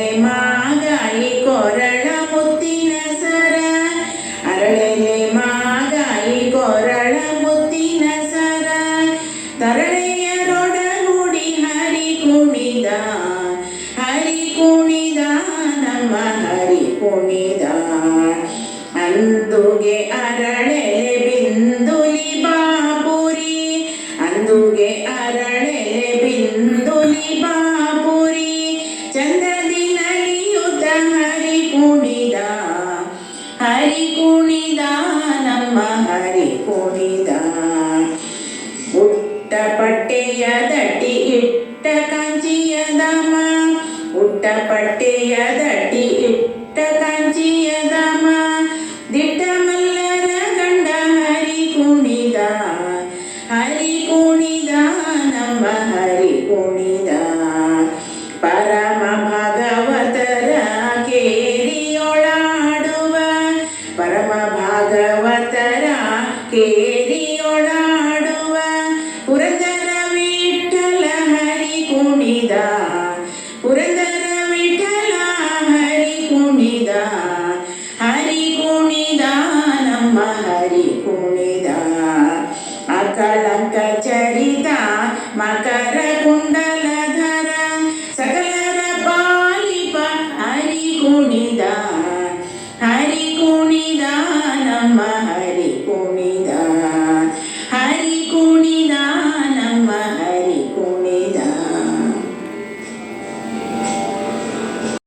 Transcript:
ಮಾಗಾಯಿ ಕೊರಳ ಮುತ್ತಿನ ಸರ. ಅರಳೆಲೆ ಮಾಗಾಯಿ ಕೊರಳ ಮುತ್ತಿನ ಸರ. ತರಳೆಯ ರೊಡ ಹುಡಿ ಹರಿ ಕುಣಿದ. ಹರಿ ಕುಣಿದ ನಮ್ಮ ಹರಿ ಕುಣಿದ. ಅಂದುಗೆ ಅರಳೆಲೆ ಬಿಂದುಲಿ ಬಾಪುರಿ. ಅಂದುಗೆ ஹரி குணிதா நம்ம ஹரி குணிதா ಉಟ್ಟ ಪಟ್ಟೆಯ ದಟ್ಟಿ ಇಟ್ಟ ಕಂಚಿಯದಮ್ಮ ಉಟ್ಟ ಪಟ್ಟೆಯ ದಟ್ಟಿ ಭಾಗವತರ ಕೇರಿಯೊಡಾಡುವ ಪುರಂದರ ವಿಠಲ ಹರಿ ಕುಣಿದ, ಪುರಂದರ ವಿಠಲ ಹರಿ ಕುಣಿದ ಹರಿ ಕುಣಿದ ನಮ್ಮ ಹರಿ ಕುಣಿದ. ಅಕಳಂಕ ಚರಿತ ಮಕರ ಕುಂಡ